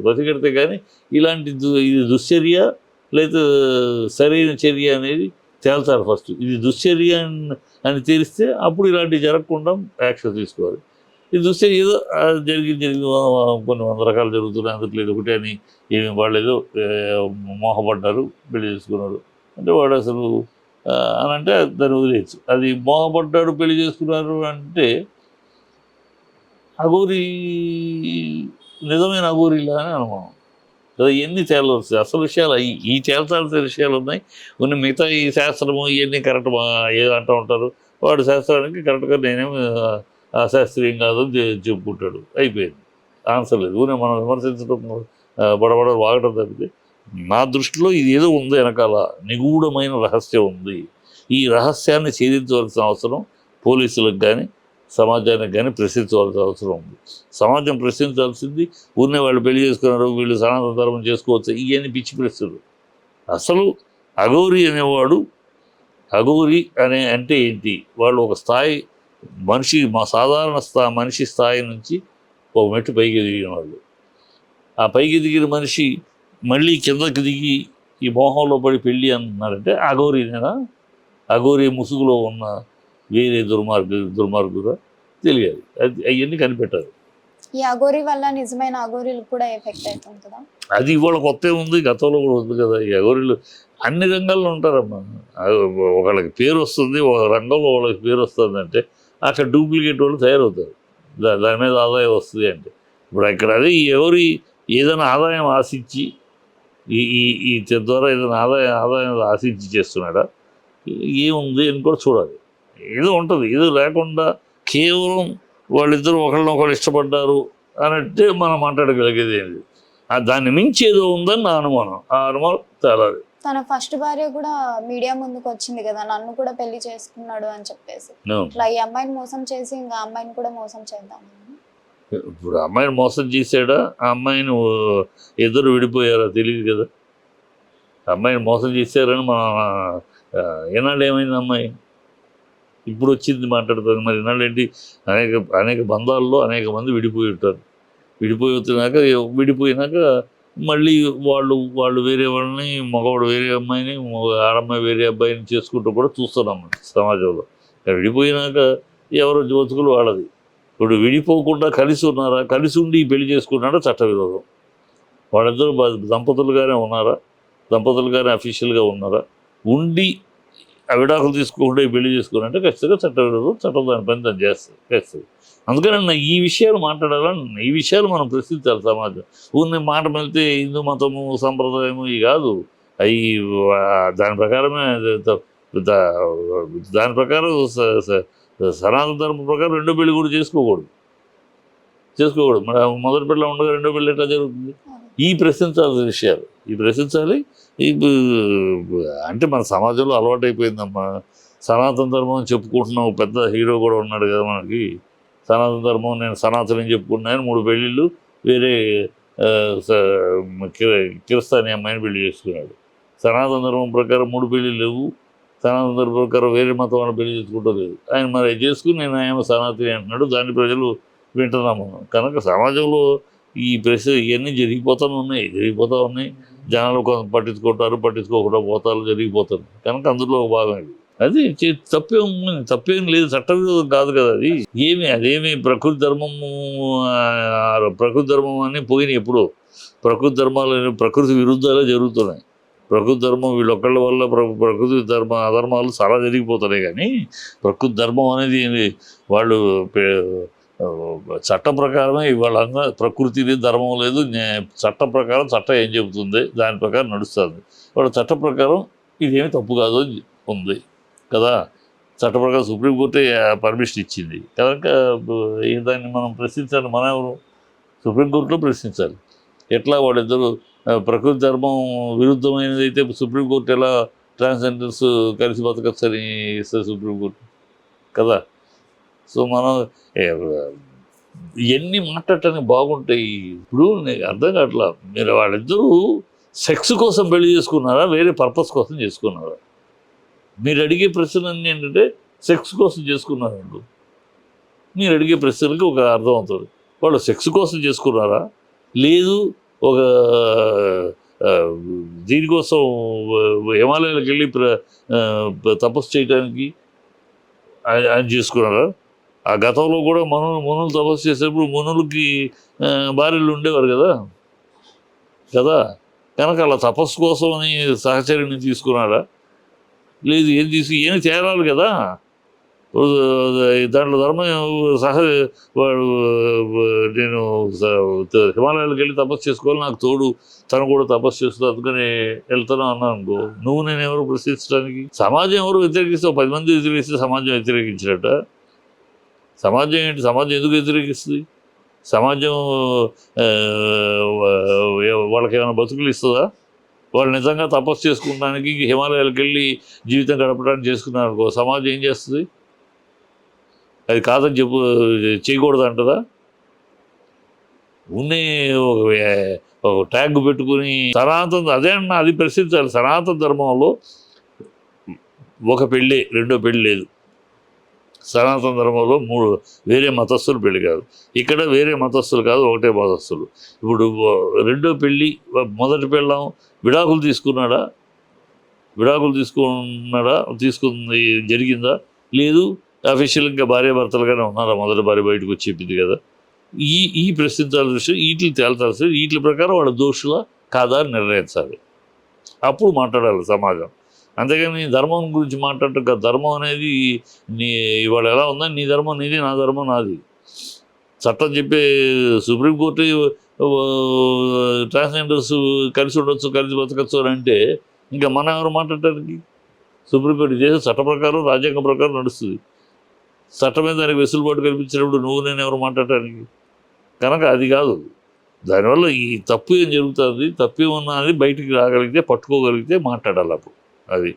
పసిగడితే కానీ ఇలాంటి ఇది దుశ్చర్య లేదా సరైన చర్య అనేది తేల్చాలి ఫస్ట్. ఇది దుశ్చర్య అని- అని తెలిస్తే అప్పుడు ఇలాంటివి జరగకుండా యాక్షన్ తీసుకోవాలి. ఇది చూస్తే ఏదో జరిగింది జరిగింది కొన్ని వంద రకాలు జరుగుతున్నాయి అందుకు లేదు ఒకటే అని ఏమి వాళ్ళు ఏదో మోహపడ్డారు పెళ్ళి చేసుకున్నాడు అంటే వాడు అసలు అని అంటే దాన్ని వదిలేయచ్చు. అది మోహపడ్డాడు పెళ్ళి చేసుకున్నారు అంటే అగోరి నిజమైన అఘోరిలా అని అనుమానం కదా ఇవన్నీ తేలవచ్చు అసలు విషయాలు ఈ తేల్చాల్సిన విషయాలు ఉన్నాయి. కొన్ని మిగతా ఈ శాస్త్రము ఇవన్నీ కరెక్ట్ ఏదో అంటూ ఉంటారు. వాడు శాస్త్రానికి కరెక్ట్గా నేనేమి అశాస్త్రీయం కాదు అని చెప్పుకుంటాడు. అయిపోయింది. ఆన్సర్ లేదు. ఊనే మనం విమర్శించడం బడబడ వాగడం తప్పితే నా దృష్టిలో ఇది ఏదో ఉంది వెనకాల. నిగూఢమైన రహస్యం ఉంది. ఈ రహస్యాన్ని ఛేదించవలసిన అవసరం పోలీసులకు కానీ సమాజానికి కానీ ప్రశ్నించవలసిన అవసరం ఉంది. సమాజం ప్రశ్నించాల్సింది ఊరినే వాళ్ళు పెళ్ళి చేసుకున్నారు వీళ్ళు సనాతన ధర్మం చేసుకోవచ్చు ఇవన్నీ పిచ్చి ప్రశ్నలు. అసలు అఘోరి అనేవాడు అఘోరి అనే అంటే ఏంటి? వాళ్ళు ఒక స్థాయి మనిషి మా సాధారణ స్థా మనిషి స్థాయి నుంచి ఒక మెట్టు పైకి దిగిన వాళ్ళు. ఆ పైకి దిగిన మనిషి మళ్ళీ కిందకి దిగి ఈ మోహంలో పడి పెళ్ళి అంటున్నారంటే అఘోరినేనా? అఘోరి ముసుగులో ఉన్న వేరే దుర్మార్గు దుర్మార్గుగా తెలియాలి అది అవన్నీ కనిపెట్టాలి ఈ అఘోరి వల్ల నిజమైన అఘోరీలకు కూడా ఎఫెక్ట్ అది ఇవాళ కొత్త ఉంది గతంలో కూడా ఉంది కదా ఈ అఘోరీలు అన్ని రంగాల్లో ఉంటారమ్మా. ఒకళ్ళకి పేరు వస్తుంది ఒక రంగంలో వాళ్ళకి పేరు వస్తుంది అంటే అక్కడ డూప్లికేట్ వాళ్ళు తయారవుతారు. దా- దాని మీద ఆదాయం వస్తుంది అంటే. ఇప్పుడు ఇక్కడ అదే ఈ ఎవరి ఏదైనా ఆదాయం ఆశించి ఈ ఈ ఈ ద్వారా ఏదైనా ఆదాయం ఆదాయం ఆశించి చేస్తున్నాడా? ఏముంది అని కూడా చూడాలి. ఏదో ఉంటుంది. ఏదో లేకుండా కేవలం వాళ్ళిద్దరూ ఒకళ్ళనొకళ్ళు ఇష్టపడ్డారు అనంటే మనం మాట్లాడగలిగేది ఏంటి దాన్ని మించి ఏదో ఉందని నా అనుమానం. ఆ అనుమానం తేలాలి తన ఫస్ట్ భార్య కూడా మీడియా ముందుకు వచ్చింది కదా నన్ను కూడా పెళ్ళి చేసుకున్నాడు అని చెప్పేసి. ఇట్లా ఈ అమ్మాయిని మోసం చేసి ఇంకా అమ్మాయిని కూడా మోసం చేద్దాం ఇప్పుడు అమ్మాయిని మోసం చేశాడా? ఆ అమ్మాయిని ఇద్దరు విడిపోయారా? తెలియదు కదా. అమ్మాయిని మోసం చేశారని మన ఏనాడు ఏమైంది అమ్మాయి? ఇప్పుడు వచ్చింది మాట్లాడుతుంది మరి ఈనాడు ఏంటి అనేక అనేక బంధాల్లో అనేక మంది విడిపోయి ఉంటారు. విడిపోయి వచ్చినాక విడిపోయినాక మళ్ళీ వాళ్ళు వాళ్ళు వేరే వాళ్ళని మగవాడు వేరే అమ్మాయిని ఆడమ్మాయి వేరే అబ్బాయిని చేసుకుంటూ కూడా చూస్తున్నాం సమాజంలో. విడిపోయినాక ఎవరో జ్యోతికులు వాళ్ళది. ఇప్పుడు విడిపోకుండా కలిసి ఉన్నారా? కలిసి ఉండి పెళ్ళి చేసుకున్నాడా చట్ట విరోధం వాళ్ళిద్దరూ దంపతులుగానే ఉన్నారా? దంపతులుగానే అఫీషియల్గా ఉన్నారా? ఉండి ఆ విడాకులు తీసుకోకుండా ఈ పెళ్ళి చేసుకున్నారంటే ఖచ్చితంగా చట్ట విరోధం చట్టం దాని పని దాన్ని చేస్తుంది ఖచ్చితంగా అందుకని ఈ విషయాలు మాట్లాడాలని ఈ విషయాలు మనం ప్రశ్నించాలి సమాజం. ఊరిని మాట వెళ్తే హిందూ మతము సంప్రదాయము ఇవి కాదు. అవి దాని ప్రకారమే దాని ప్రకారం సనాతన ధర్మం ప్రకారం రెండో పెళ్ళి కూడా చేసుకోకూడదు. చేసుకోకూడదు. మరి మొదటి పెళ్ళ ఉండగా రెండో పెళ్ళి ఎట్లా జరుగుతుంది? ఈ ప్రశ్నించాల్సిన విషయాలు. ఈ ప్రశ్నించాలి. ఈ అంటే మన సమాజంలో అలవాటైపోయిందమ్మా. సనాతన ధర్మం అని చెప్పుకుంటున్నాం. ఒక పెద్ద హీరో కూడా ఉన్నాడు కదా మనకి. సనాతన ధర్మం నేను సనాతనం చెప్పుకున్నాను మూడు పెళ్ళిళ్ళు వేరే స- కిరస్తాని అమ్మాయిని పెళ్ళి చేసుకున్నాడు. సనాతన ధర్మం ప్రకారం మూడు పెళ్ళిళ్ళు లేవు. సనాతన ధర్మం ప్రకారం వేరే మతం వాళ్ళు పెళ్ళి చేసుకుంటూ లేదు ఆయన మరి చేసుకుని నేను ఆయన సనాతని అంటున్నాడు. దాన్ని ప్రజలు వింటున్నాము. కనుక సమాజంలో ఈ ప్రెస్ ఇవన్నీ జరిగిపోతూనే ఉన్నాయి జరిగిపోతూ ఉన్నాయి. జనాలు కొంత పట్టించుకుంటారు పట్టించుకోకుండా పోతారు జరిగిపోతారు. కనుక అందులో ఒక భాగం ఇది. అది తప్పేం తప్పేం లేదు చట్ట విరోధం కాదు కదా అది. ఏమి అదేమి ప్రకృతి ధర్మము ప్రకృతి ధర్మం అని పోయినాయి ఎప్పుడో. ప్రకృతి ధర్మాలు ప్రకృతి విరుద్ధాలే జరుగుతున్నాయి. ప్రకృతి ధర్మం వీళ్ళొక్కళ్ళ వల్ల ప్రకృతి ధర్మ అధర్మాలు చాలా జరిగిపోతున్నాయి కానీ ప్రకృతి ధర్మం అనేది వాళ్ళు చట్టం ప్రకారమే ఇవాళ అన్న ప్రకృతిని ధర్మం లేదు. చట్టం ప్రకారం చట్టం ఏం చెబుతుంది దాని ప్రకారం నడుస్తుంది. వాళ్ళ చట్టం ప్రకారం ఇదేమి తప్పు కాదు అని ఉంది కదా. చట్ట ప్రకారం సుప్రీంకోర్టే పర్మిషన్ ఇచ్చింది. కనుక దాన్ని మనం ప్రశ్నించాలి? మన ఎవరు? సుప్రీంకోర్టులో ప్రశ్నించాలి. ఎట్లా వాళ్ళిద్దరు ప్రకృతి ధర్మం విరుద్ధమైనది అయితే సుప్రీంకోర్టు ఎలా ట్రాన్స్జెండర్స్ కలిసి బతకచ్చని ఇస్తారు సుప్రీంకోర్టు కదా. సో మనం ఎన్ని మాట్లాడటానికి బాగుంటాయి? ఇప్పుడు నీకు అర్థం కావట్లా. మీరు వాళ్ళిద్దరూ సెక్స్ కోసం పెళ్ళి చేసుకున్నారా? వేరే పర్పస్ కోసం చేసుకున్నారా? మీరు అడిగే ప్రశ్నలన్నీ ఏంటంటే సెక్స్ కోసం చేసుకున్నారండి మీరు అడిగే ప్రశ్నలకి ఒక అర్థం అవుతుంది. వాళ్ళు సెక్స్ కోసం చేసుకున్నారా? లేదు ఒక దీనికోసం హిమాలయాలకు వెళ్ళి ప్ర తపస్సు చేయడానికి ఆయన ఆయన చేసుకున్నారా? ఆ గతంలో కూడా మనులు మునులు తపస్సు చేసేప్పుడు మునులకి భార్యలు ఉండేవారు కదా? కదా? కనుక అలా తపస్సు కోసం అని సహచర్యని తీసుకున్నాడా? లేదు ఏం తీసుకు ఏం చేరాలి కదా? దాంట్లో ధర్మం సహ వాడు నేను హిమాలయాలకు వెళ్ళి తపస్సు చేసుకోవాలి నాకు తోడు తను కూడా తపస్సు చేస్తుంది అందుకని వెళ్తాను అన్నాను అనుకో. నువ్వు నేను ఎవరు ప్రశ్నించడానికి? సమాజం ఎవరు వ్యతిరేకిస్తే పది మంది వ్యతిరేకిస్తే సమాజం వ్యతిరేకించినట్ట? సమాజం ఏంటి? సమాజం ఎందుకు వ్యతిరేకిస్తుంది? సమాజం వాళ్ళకి ఏమైనా బతుకులు ఇస్తుందా? వాళ్ళు నిజంగా తపస్సు చేసుకుంటానికి హిమాలయాలకు వెళ్ళి జీవితం గడపడానికి చేసుకున్నారనుకో సమాజం ఏం చేస్తుంది? అది కాదని చెప్పు చేయకూడదు అంటదా ఉన్నే ఒక ఒక ట్యాగ్ పెట్టుకుని సనాతన అదే అన్న అది ప్రశ్నించాలి సనాతన ధర్మంలో ఒక పెళ్ళి రెండో పెళ్ళి లేదు. సనాతన ధర్మంలో మూడు వేరే మతస్థులు పెళ్ళి కాదు. ఇక్కడ వేరే మతస్థులు కాదు ఒకటే మతస్థులు. ఇప్పుడు రెండో పెళ్ళి మొదటి పెళ్ళాం విడాకులు తీసుకున్నాడా? విడాకులు తీసుకున్నాడా? తీసుకుంది జరిగిందా? లేదు. అఫీషియల్గా భార్య భర్తలుగానే ఉన్నారా? మొదటి భార్య బయటకు వచ్చి చెప్పింది కదా. ఈ ఈ ప్రశ్నించాల్సిన విషయం వీటిని తేల్చాల్సి వీటి ప్రకారం వాళ్ళ దోషుల కాదా అని నిర్ణయించాలి. అప్పుడు మాట్లాడాలి సమాజం. అంతేగాని ధర్మం గురించి మాట్లాడటం ధర్మం అనేది నీ ఇవాళ ఎలా ఉందా? నీ ధర్మం నీది నా ధర్మం నాది. చట్టం చెప్పే సుప్రీంకోర్టు ట్రాన్స్జెండర్స్ కలిసి ఉండొచ్చు కలిసి బతకచ్చు అని అంటే ఇంకా మనం ఎవరు మాట్లాడటానికి? సుప్రీంకోర్టు చేసే చట్ట ప్రకారం రాజ్యాంగం ప్రకారం నడుస్తుంది. చట్టం మీద దానికి వెసులుబాటు కల్పించినప్పుడు నువ్వు నేను ఎవరు మాట్లాడటానికి? కనుక అది కాదు. దానివల్ల ఈ తప్పు ఏం జరుగుతుంది? తప్పు ఏమన్నా అది బయటికి రాగలిగితే పట్టుకోగలిగితే మాట్లాడాలి అప్పుడు. అది.